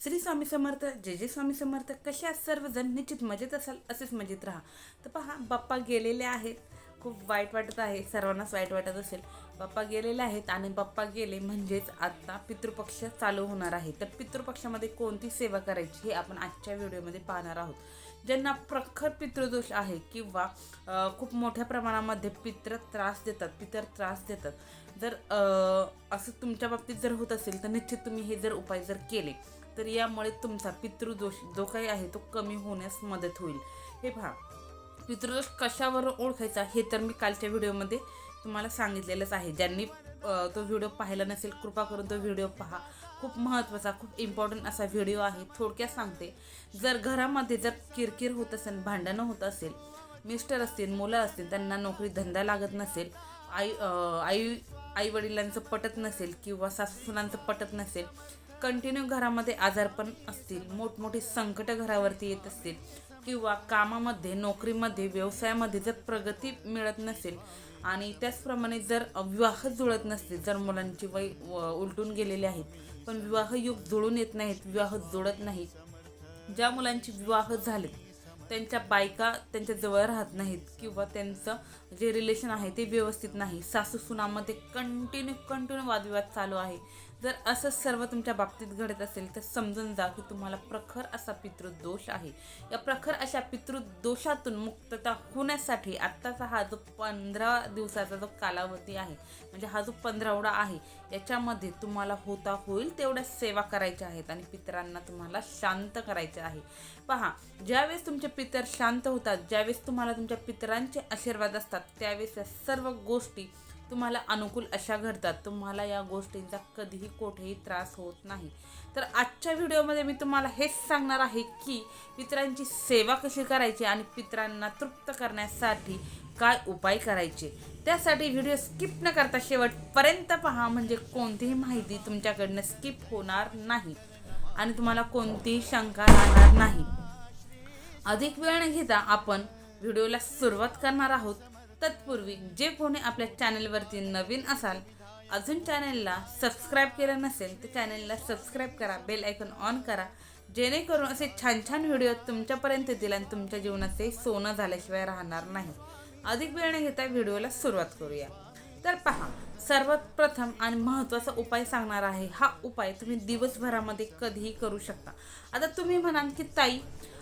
श्री स्वामी समर्थ जे जे स्वामी समर्थ कसे सर्वजण? निश्चित मजेत असाल असेच मजेत राहा. तर पहा बाप्पा गेलेले आहेत. खूप वाईट वाटत आहे सर्वांनाच वाईट वाटत असेल. बाप्पा गेलेले आहेत आणि बाप्पा गेले म्हणजेच आत्ता पितृपक्ष चालू होणार आहे. तर पितृपक्षामध्ये कोणती सेवा करायची हे आपण आजच्या व्हिडिओमध्ये पाहणार आहोत. ज्यांना प्रखर पितृदोष आहे किंवा खूप मोठ्या प्रमाणामध्ये पित्र त्रास देतात पितर त्रास देतात. जर असं तुमच्या बाबतीत जर होत असेल तर निश्चित तुम्ही हे जर उपाय जर केले तर यामुळे तुमचा पितृदोष जो काही आहे तो कमी होण्यास मदत होईल. हे पहा पितृदोष कशावर ओळखायचा हे तर मी कालच्या व्हिडिओमध्ये तुम्हाला सांगितलेलंच आहे. ज्यांनी तो व्हिडिओ पाहिला नसेल कृपा करून तो व्हिडिओ पहा. खूप महत्त्वाचा खूप इम्पॉर्टंट असा व्हिडिओ आहे. थोडक्यात सांगते जर घरामध्ये जर किरकिर होत असेल भांडणं होत असेल मिस्टर असतील मुलं असतील त्यांना नोकरी धंदा लागत नसेल आई आई आई वडिलांचं पटत नसेल किंवा सासूसुनांचं पटत नसेल कंटिन्यू घरामध्ये आजारपण असतील मोठमोठी संकट घरावरती येत असतील किंवा कामामध्ये नोकरीमध्ये व्यवसायामध्ये जर प्रगती मिळत नसेल आणि त्याचप्रमाणे जर विवाह जुळत नसतील जर मुलांची वय व- उलटून गेलेले आहेत पण विवाह युग जुळून येत नाहीत विवाह जुळत नाहीत ज्या मुलांची विवाह झालेत त्यांच्या बायका त्यांच्या जवळ राहत नाहीत किंवा त्यांचं जे रिलेशन आहे ते व्यवस्थित नाही सासू सुनामध्ये कंटिन्यू कंटिन्यू वादविवाद चालू आहे जर असं सर्व तुमच्या बाबतीत घडत असेल तर समजून जा की तुम्हाला प्रखर असा पितृदोष आहे. या प्रखर अशा पितृदोषातून मुक्तता होण्यासाठी आत्ताचा हा जो पंधरा दिवसाचा जो कालावधी आहे म्हणजे हा जो पंधरावडा आहे याच्यामध्ये तुम्हाला होता होईल तेवढ्या सेवा करायच्या आहेत आणि पितरांना तुम्हाला शांत करायचे आहे. पहा ज्यावेळेस तुमचे पितर शांत होतात ज्यावेळेस तुम्हाला तुमच्या पितरांचे आशीर्वाद असतात त्यावेळेस या सर्व गोष्टी तुम्हाला अनुकूल अशा घडतात. तुम्हाला या गोष्टींचा कधीही कुठेही त्रास होत नाही. तर आजच्या व्हिडिओमध्ये मी तुम्हाला हेच सांगणार आहे की पित्रांची सेवा कशी करायची आणि पितरांना तृप्त करण्यासाठी काय उपाय करायचे. त्यासाठी व्हिडिओ स्किप न करता शेवटपर्यंत पहा म्हणजे कोणतीही माहिती तुमच्याकडनं स्किप होणार नाही आणि तुम्हाला कोणतीही शंका राहणार नाही. अधिक वेळ न घेता आपण व्हिडिओला सुरुवात करणार आहोत. तत्पूर्वी जे कोणी आपल्या चॅनलवरती नवीन असाल अजून चॅनलला सबस्क्राईब केलं नसेल तर चॅनलला सबस्क्राईब करा बेल आयकॉन ऑन करा. जेणेकरून असे छान छान व्हिडिओ तुमच्यापर्यंत येतील आणि तुमच्या जीवनाचे सोनं झाल्याशिवाय राहणार नाही. अधिक वेळ न घेता व्हिडिओला सुरुवात करूया. तर पहा सर्वात प्रथम आणि महत्त्वाचा उपाय सांगणार आहे हा उपाय तुम्ही दिवसभरामध्ये कधीही करू शकता. आता तुम्ही म्हणाल की ताई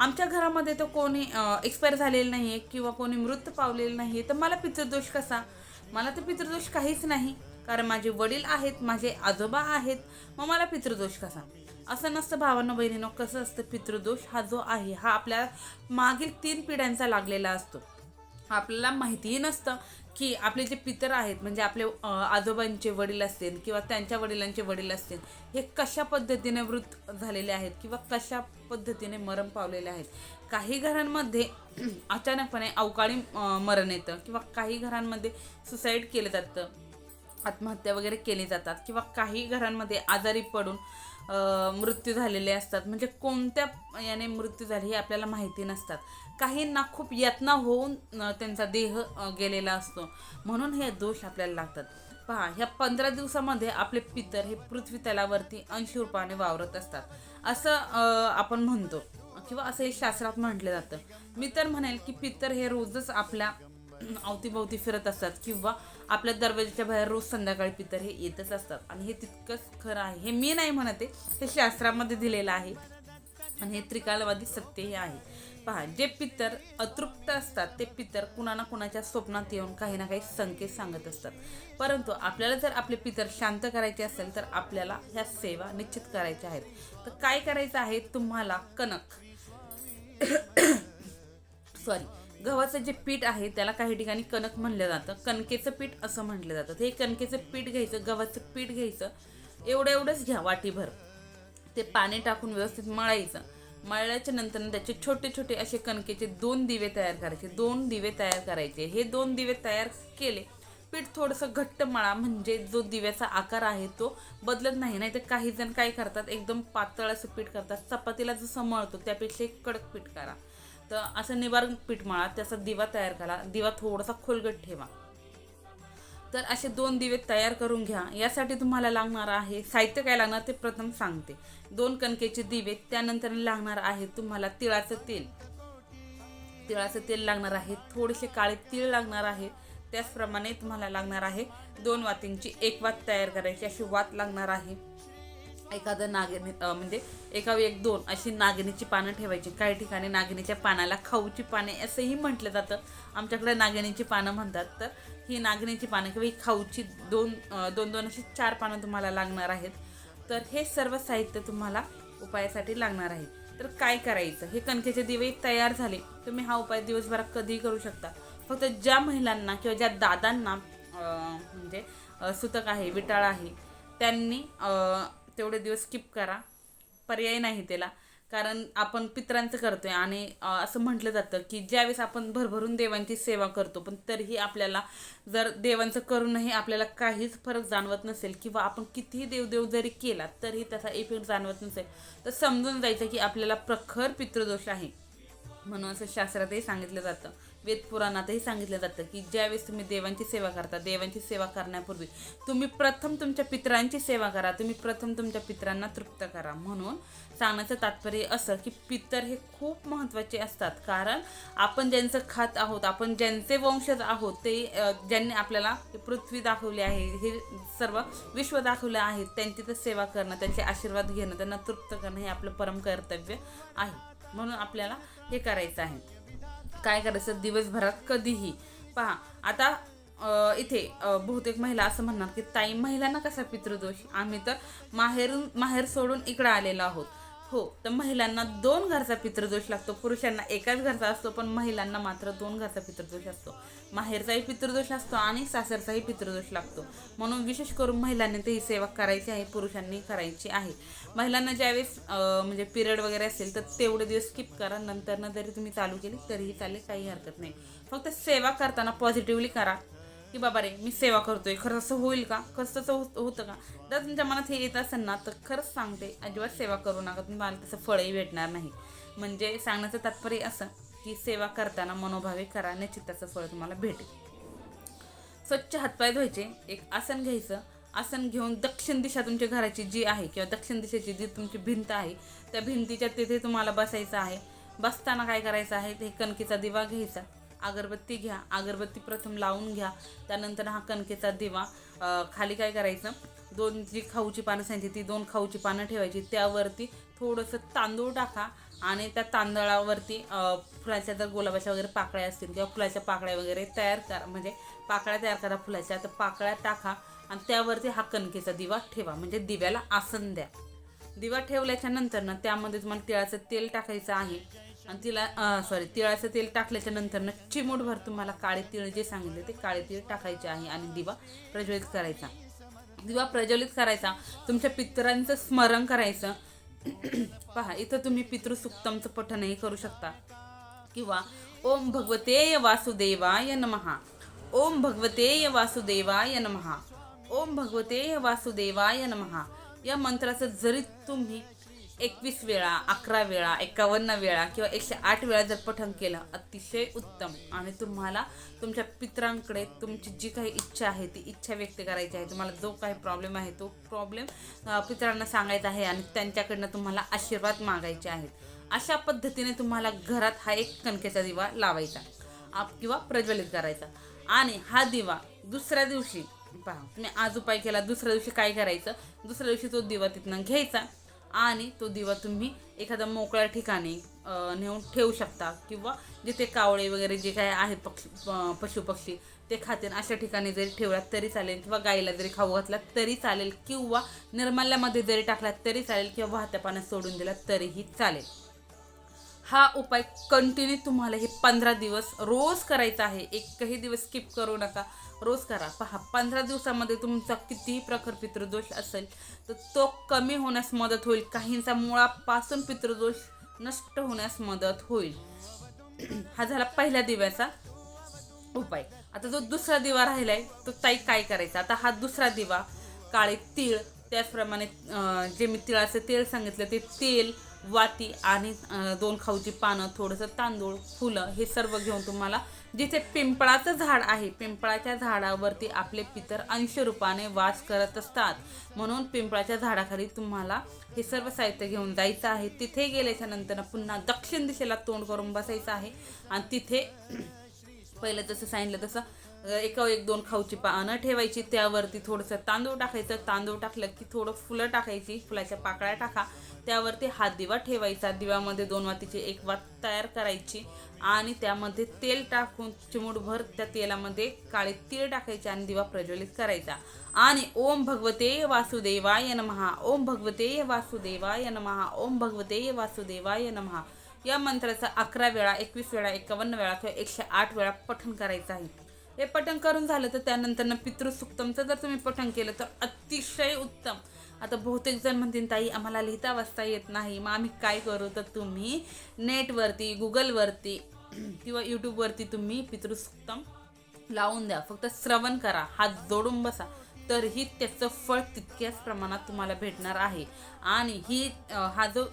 आमच्या घरामध्ये तर कोणी एक्सपायर झालेलं नाही आहे किंवा कोणी मृत पावलेलं नाही आहे तर मला पितृदोष कसा? मला तर पितृदोष काहीच नाही. कारण माझे वडील आहेत माझे आजोबा आहेत मग मला पितृदोष कसा? असं नसतं भावांना बहिणीनो कसं असतं पितृदोष? हा जो आहे हा आपल्या मागील तीन पिढ्यांचा लागलेला असतो. आपल्याला माहितीही नसतं की आपले जे पितर आहेत म्हणजे आपले आजोबांचे वडील असतील किंवा त्यांच्या वडिलांचे वडील असतील हे कशा पद्धतीने वृत्त झालेले आहेत किंवा कशा पद्धतीने मरण पावलेले आहेत? काही घरांमध्ये अचानकपणे अवकाळी मरण येतं किंवा काही घरांमध्ये सुसाईड केलं जातं आत्महत्या वगैरे केली जातात किंवा काही घरांमध्ये आजारी पडून मृत्यू झालेले असतात. म्हणजे कोणत्या याने मृत्यू झाले हे आपल्याला माहिती नसतात. काहींना खूप यातना होऊन त्यांचा देह गेलेला असतो. म्हणून हे दोष आपल्याला लागतात. पहा ह्या पंधरा दिवसामध्ये आपले पितर हे पृथ्वी तलावरती अंशरूपाने वावरत असतात. असं आपण म्हणतो. किंवा असं हे शास्त्रात म्हटलं जातं. मी तर म्हणेल की पितर हे रोजच आपल्या अवतीभोवती फिरत असतात. किंवा आपल्या दरवाजाच्या बाहेर रोज संध्याकाळी पितर हे येतच असतात. आणि हे तितकंच खरं आहे. हे मी नाही म्हणते हे शास्त्रामध्ये दिलेलं आहे. आणि हे त्रिकालवादी सत्य हे आहे. पहा जे पितर अतृप्त असतात ते पितर कुणा ना कुणाच्या स्वप्नात येऊन काही ना काही संकेत सांगत असतात. परंतु आपल्याला जर आपले पितर शांत करायचे असेल तर आपल्याला ह्या सेवा निश्चित करायच्या आहेत. तर काय करायचं आहे? तुम्हाला कणक. सॉरी गव्हाचं जे पीठ आहे त्याला काही ठिकाणी कणक म्हणलं जातं. कणकेचं पीठ असं म्हटलं जातं. ते कणकेचं पीठ घ्यायचं गव्हाचं पीठ घ्यायचं एवढं एवढंच घ्या वाटीभर. ते पाणी टाकून व्यवस्थित मळायचं. मळल्याच्या नंतर त्याचे छोटे छोटे असे कणकेचे दोन दिवे तयार करायचे. दोन दिवे तयार करायचे. हे दोन दिवे तयार केले पीठ थोडंसं घट्ट मळा. म्हणजे जो दिव्याचा आकार आहे तो बदलत नाही. नाही तर काही जण काय करतात एकदम पातळ असं पीठ करतात. चपातीला जसं मळतो त्यापेक्षा एक कडक पीठ करा. तर असं निवार पीठ मळा त्याचा दिवा तयार करा. दिवा थोडासा खोलगट ठेवा. तर असे दोन दिवे तयार करून घ्या. यासाठी तुम्हाला लागणार आहे साहित्य काय लागणार ते प्रथम सांगते. दोन कणकेचे दिवे त्यानंतर लागणार आहे तुम्हाला तिळाचं तेल. तिळाचं तेल लागणार आहे थोडेसे काळे तीळ लागणार आहे. त्याचप्रमाणे तुम्हाला लागणार आहे दोन वातींची एक वात तयार करायची अशी वात लागणार आहे. एखादं नागिनी म्हणजे एका एक दोन अशी नागिनीची पानं ठेवायची. काही ठिकाणी नागिनीच्या पानाला खाऊची पाने असंही म्हटलं जातं. आमच्याकडे नागिनीची पानं म्हणतात. तर ही नागिनीची पानं किंवा ही खाऊची दोन दोन दोन अशी चार पानं तुम्हाला लागणार आहेत. तर हे सर्व साहित्य तुम्हाला उपायासाठी लागणार आहे. तर काय करायचं? हे कणकेचे दिवे तयार झाले. तुम्ही हा उपाय दिवसभरात कधीही करू शकता. फक्त ज्या महिलांना किंवा ज्या दादांना म्हणजे सुतक आहे विटाळ आहे त्यांनी तेवढे दिवस स्किप करा. पर्याय नाही त्याला. कारण आपण पित्रांचं आहे आणि असं म्हटलं जातं की ज्यावेळेस आपण भरभरून देवांची सेवा करतो पण तरीही आपल्याला जर देवांचं करूनही आपल्याला काहीच फरक जाणवत नसेल किंवा आपण कितीही देवदेव जरी केला तरीही त्याचा इफेक्ट जाणवत नसेल तर समजून जायचं की आपल्याला प्रखर पितृदोष आहे. म्हणून असं शास्त्रातही सांगितलं जातं. वेद पुराणातही सांगितलं जातं की ज्यावेळेस तुम्ही देवांची सेवा करता देवांची सेवा करण्यापूर्वी तुम्ही प्रथम तुमच्या पितरांची सेवा करा तुम्ही प्रथम तुमच्या पित्रांना तृप्त करा. म्हणून सांगण्याचं तात्पर्य असं की पितर हे खूप महत्त्वाचे असतात. कारण आपण ज्यांचं खात आहोत आपण ज्यांचे वंशज आहोत ते ज्यांनी आपल्याला पृथ्वी दाखवली आहे हे सर्व विश्व दाखवलं आहे त्यांची तर सेवा करणं त्यांचे आशीर्वाद घेणं त्यांना तृप्त करणं हे आपलं परम कर्तव्य आहे. म्हणून आपल्याला हे करायचं आहे. काय करायचं दिवसभरात कधीही. पहा आता इथे बहुतेक महिला असं म्हणणार की ताई महिलांना कसा पितृदोष? आम्ही तर माहेरून माहेर सोडून इकडं आलेलो आहोत. हो तर महिलांना दोन घरचा पितृदोष लागतो. पुरुषांना एकाच घरचा असतो पण महिलांना मात्र दोन घरचा पितृदोष असतो. माहेरचाही पितृदोष असतो आणि सासरचाही पितृदोष लागतो. म्हणून विशेष करून महिलांनी ते ही सेवा करायची आहे पुरुषांनी करायची आहे. महिलांना ज्यावेळेस म्हणजे पिरियड वगैरे असेल तर तेवढे दिवस स्किप करा. नंतरनं जरी तुम्ही चालू केली तरीही चालेल काही हरकत नाही. फक्त सेवा करताना पॉझिटिव्हली करा. की बाबा रे मी सेवा करतोय खरं असं होईल का? खरंच तसं हो-, होतं का? जर तुमच्या मनात हे येत असेल ना तर खरंच सांगते अजिबात सेवा करू नका. तुम्हाला तसं फळही भेटणार नाही. म्हणजे सांगण्याचं तात्पर्य असं की सेवा करताना मनोभावे करा निश्चिताचं फळ तुम्हाला भेटेल. स्वच्छ हातपाय धुवायचे एक आसन घ्यायचं. आसन घेऊन दक्षिण दिशा तुमच्या घराची जी आहे किंवा दक्षिण दिशेची जी तुमची भिंत आहे त्या भिंतीच्या तिथे तुम्हाला बसायचं आहे. बसताना काय करायचं आहे? ते कणकेचा दिवा घ्यायचा. अगरबत्ती घ्या अगरबत्ती प्रथम लावून घ्या त्यानंतर हा कणकेचा दिवा खाली काय करायचं? दोन जी खाऊची पानं सांगितली ती दोन खाऊची पानं ठेवायची. त्यावरती थोडंसं तांदूळ टाका आणि त्या तांदळावरती फुलाच्या जर गुलाबाच्या वगैरे पाकळ्या असतील किंवा फुलाच्या पाकळ्या वगैरे तयार करा म्हणजे पाकळ्या तयार करा फुलाच्या तर पाकळ्या टाका आणि त्यावरती हा कणकेचा दिवा ठेवा म्हणजे दिव्याला आसन द्या. दिवा ठेवल्याच्या नंतर ना त्यामध्ये तुम्हाला तिळाचं तेल टाकायचं आहे. आणि तिला सॉरी तिळाचं तेल टाकल्याच्या नंतर ना चिमूटभर तुम्हाला काळे तिळ जे सांगितले ते काळे तिळ टाकायचे आहे आणि दिवा प्रज्वलित करायचा. दिवा प्रज्वलित करायचा. तुमच्या पितरांचं स्मरण करायचं. पहा इथं तुम्ही पितृसुक्तमचं पठनही करू शकता. किंवा ओम भगवते वासुदेवाय नमहा ओम भगवते वासुदेवाय नमहा ओम भगवते वासुदेवाय नमहा या मंत्राचं जरी तुम्ही एकवीस वेळा अकरा वेळा एकावन्न वेळा किंवा एकशे आठ वेळा जर पठण केलं अतिशय उत्तम. आणि तुम्हाला तुमच्या पित्रांकडे तुमची जी काही इच्छा आहे ती इच्छा व्यक्त करायची आहे. तुम्हाला जो काही प्रॉब्लेम आहे तो प्रॉब्लेम पित्रांना सांगायचा आहे आणि त्यांच्याकडनं तुम्हाला आशीर्वाद मागायचे आहेत. अशा पद्धतीने तुम्हाला घरात हा एक कणकेचा दिवा लावायचा आप किंवा प्रज्वलित करायचा. आणि हा दिवा दुसऱ्या दिवशी पहा तुम्ही आज उपाय केला दुसऱ्या दिवशी काय करायचं? दुसऱ्या दिवशी तो दिवा तिथनं घ्यायचा. आणि तो दिवा तुम्ही एखाद्या मोकळ्या ठिकाणी नेऊन ठेवू शकता. किंवा जिथे कावळे वगैरे जे काय आहेत पक्षी पशुपक्षी ते खातील. अशा ठिकाणी जरी ठेवलात तरी चालेल. किंवा गाईला जरी खाऊ घातलात तरी चालेल. किंवा निर्माल्यामध्ये जरी टाकलात तरी चालेल. किंवा वाहत्या पाण्यात सोडून दिलात तरीही चालेल. हा उपाय कंटिन्यू तुम्हाला हे पंधरा दिवस रोज करायचा आहे. एकही दिवस स्किप करू नका. रोज करा. पहा पंधरा दिवसामध्ये तुमचा कितीही प्रखर पितृदोष असेल तर तो कमी होण्यास मदत होईल. काहींचा मुळापासून पितृदोष नष्ट होण्यास मदत होईल. हा झाला पहिल्या दिव्याचा उपाय. आता जो दुसरा दिवा राहिलाय तो ताई काय करायचा? आता हा दुसरा दिवा काळे तीळ त्याचप्रमाणे जे मी तिळाचं तेल सांगितलं ते तेल वाती आणि दोन खाऊची पानं थोडंसं तांदूळ फुलं हे सर्व घेऊन तुम्हाला जिथे पिंपळाचं झाड आहे पिंपळाच्या झाडावरती आपले पितर अंशरूपाने वास करत असतात. म्हणून पिंपळाच्या झाडाखाली तुम्हाला हे सर्व साहित्य घेऊन जायचं आहे. तिथे गेल्याच्यानंतर पुन्हा दक्षिण दिशेला तोंड करून बसायचं आहे. आणि तिथे पहिलं जसं सांगितलं तसं एका एक दोन खाऊची पानं ठेवायची त्यावरती थोडंसं तांदूळ टाकायचं. तांदूळ टाकलं की थोडं फुलं टाकायची फुलाच्या पाकळ्या टाका. त्यावरती हात दिवा ठेवायचा. दिव्यामध्ये दोन वातीची एक वात तयार करायची आणि त्यामध्ये तेल टाकून चिमूटभर त्या तेलामध्ये काळे तीळ टाकायचे आणि दिवा प्रज्वलित करायचा. आणि ओम भगवते वासुदेवाय नमहा. ओम भगवते वासुदेवाय नमहा. ओम भगवते वासुदेवाय नमहा. या मंत्राचा अकरा वेळा एकवीस वेळा एकावन्न वेळा किंवा एकशे आठ वेळा पठण करायचं आहे. हे पठण करून झालं तर त्यानंतर पितृसुक्तमचं जर तुम्ही पठण केलं तर अतिशय उत्तम. आता बहुतेक जण म्हणतील ताई आम्हाला लिहिता वाचता येत नाही. मग आम्ही काय करू? तर तुम्ही नेटवरती गुगलवरती किंवा यूट्यूबवरती तुम्ही पितृसुक्तम लावून द्या. फक्त श्रवण करा. हात जोडून बसा. तरीही त्याचं फळ तितक्याच प्रमाणात तुम्हाला भेटणार आहे. आणि ही हा जो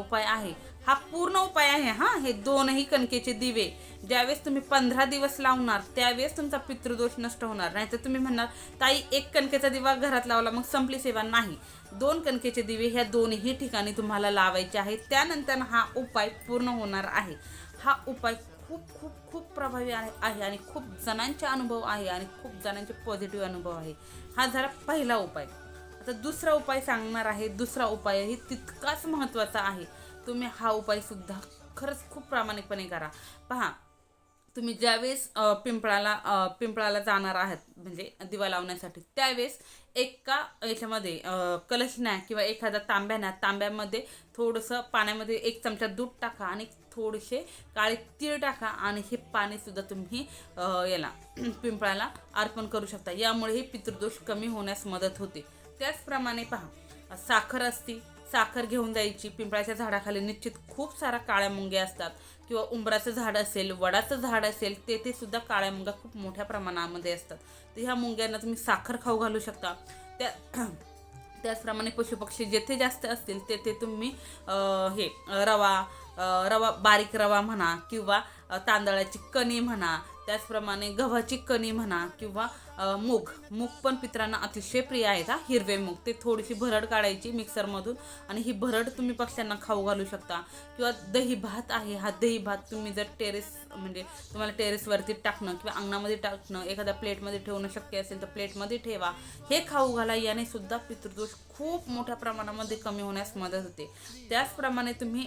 उपाय आहे हा पूर्ण उपाय आहे हा? हे दोनही कणकेचे दिवे. ज्यावेळेस तुम्ही पंधरा दिवस लावणार त्यावेळेस तुमचा पितृदोष नष्ट होणार. नाही तर तुम्ही म्हणणार ताई एक कणकेचा दिवा घरात लावला मग संपली सेवा. नाही. दोन कणकेचे दिवे ह्या दोन्ही ठिकाणी तुम्हाला लावायचे आहेत. त्यानंतर हा उपाय पूर्ण होणार आहे. हा उपाय खूप खूप खूप प्रभावी आहे आहे आणि खूप जणांचे अनुभव आहे आणि खूप जणांचे पॉझिटिव्ह अनुभव आहे. हा झाला पहिला उपाय. आता दुसरा उपाय सांगणार आहे दुसरा उपायही तितकाच महत्त्वाचा आहे. तुम्ही हा उपायसुद्धा खरंच खूप प्रामाणिकपणे करा. पहा तुम्ही ज्यावेळेस पिंपळाला पिंपळाला जाणार आहात म्हणजे दिवा लावण्यासाठी त्यावेळेस एका याच्यामध्ये कलशण्या किंवा एखाद्या तांब्याना तांब्यामध्ये थोडंसं पाण्यामध्ये एक चमचा दूध टाका आणि थोडेसे काळे तीळ टाका आणि हे पाणीसुद्धा तुम्ही याला पिंपळाला अर्पण करू शकता. यामुळे हे पितृदोष कमी होण्यास मदत होते. त्याचप्रमाणे पहा साखर असती साखर घेऊन जायची पिंपळाच्या झाडाखाली निश्चित खूप सारा काळ्या मुंग्या असतात. किंवा उंबराचं झाड असेल वडाचं झाड असेल तेथे सुद्धा काळ्या मुंग्या खूप मोठ्या प्रमाणामध्ये असतात. तर ह्या मुंग्यांना तुम्ही साखर खाऊ घालू शकता. त्या त्याचप्रमाणे पशुपक्षी जेथे जास्त असतील तेथे तुम्ही हे रवा रवा बारीक रवा म्हणा किंवा तांदळाची कणी म्हणा त्याचप्रमाणे गव्हाची कणी म्हणा किंवा मूग. मूग पण पित्रांना अतिशय प्रिय आहेत हा हिरवे मूग. ते थोडीशी भरड काढायची मिक्सरमधून आणि ही भरड तुम्ही पक्ष्यांना खाऊ घालू शकता. किंवा दही भात आहे. हा दही भात तुम्ही जर टेरेस म्हणजे तुम्हाला टेरेसवरती टाकणं किंवा अंगणामध्ये टाकणं एखाद्या प्लेटमध्ये ठेवणं शक्य असेल तर प्लेटमध्ये ठेवा. हे खाऊ घाला. याने सुद्धा पितृदोष खूप मोठ्या प्रमाणामध्ये कमी होण्यास मदत होते. त्याचप्रमाणे तुम्ही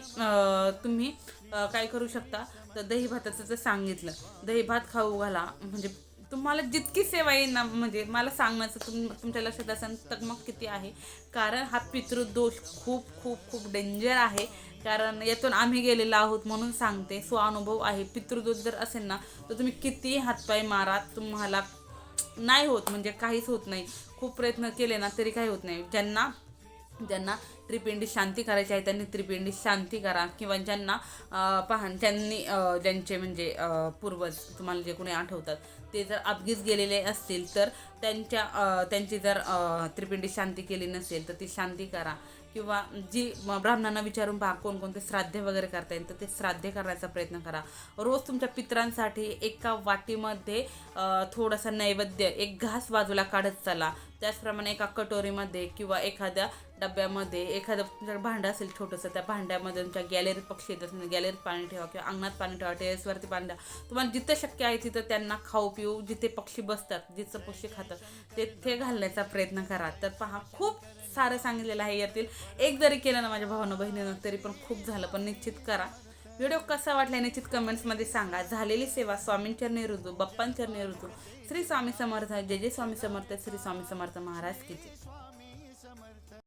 तुम्ही काय करू शकता? तर दही भाताचं जर सांगितलं दही भात खाऊ घाला. म्हणजे तुम्हाला जितकी सेवा येईल ना म्हणजे मला सांगण्याचं तुम तुमच्या लक्षात असेल तर मग किती आहे? कारण हा पितृदोष खूप खूप खूप डेंजर आहे. कारण यातून आम्ही गेलेलो आहोत म्हणून सांगते. स्वानुभव आहे. पितृदोष जर असेल ना तर तुम्ही किती हातपाय मारा तुम्हाला नाही होत. म्हणजे काहीच होत नाही. खूप प्रयत्न केले ना तरी काही होत नाही. ज्यांना ज्यांना त्रिपिंडी शांती करायची आहे त्यांनी त्रिपिंडी शांती करा. किंवा ज्यांना अं, पहा ज्यांनी ज्यांचे म्हणजे पूर्वज तुम्हाला जे कोणी आठवतात ते जर अपघीत गेलेले असतील तर त्यांच्या त्यांची जर त्रिपिंडी शांती केली नसेल तर ती शांती करा. किंवा जी ब्राह्मणांना विचारून पहा कोणकोणते श्राद्ध वगैरे करता येईल तर ते श्राद्ध करण्याचा प्रयत्न करा. रोज तुमच्या पित्रांसाठी एका वाटीमध्ये थोडासा नैवेद्य एक घास बाजूला काढत चला. त्याचप्रमाणे एका कटोरीमध्ये किंवा एखाद्या डब्यामध्ये एखादं तुमच्या भांडं असेल छोटंसं त्या भांड्यामध्ये तुमच्या गॅलरीत पक्षी येत असेल गॅलरीत पाणी ठेवा किंवा अंगणात पाणी ठेवा टेरेसवरती पाणी ठेवा. तुम्हाला जिथं शक्य आहे तिथं त्यांना खाऊ पिऊ जिथे पक्षी बसतात जिथं पक्षी खातात तेथे घालण्याचा प्रयत्न करा. तर पहा खूप सारं सांगितलेलं आहे यातील. एक जरी केलं ना माझ्या भावानं बहिणीनं तरी पण खूप झालं. पण निश्चित करा. व्हिडिओ कसा वाटला निश्चित कमेंट्समध्ये सांगा. झालेली सेवा स्वामींचरणी रुजू बप्पांचरणी रुजू श्री स्वामी समर्थ जय जय स्वामी समर्थ श्री स्वामी समर्थ महाराज किती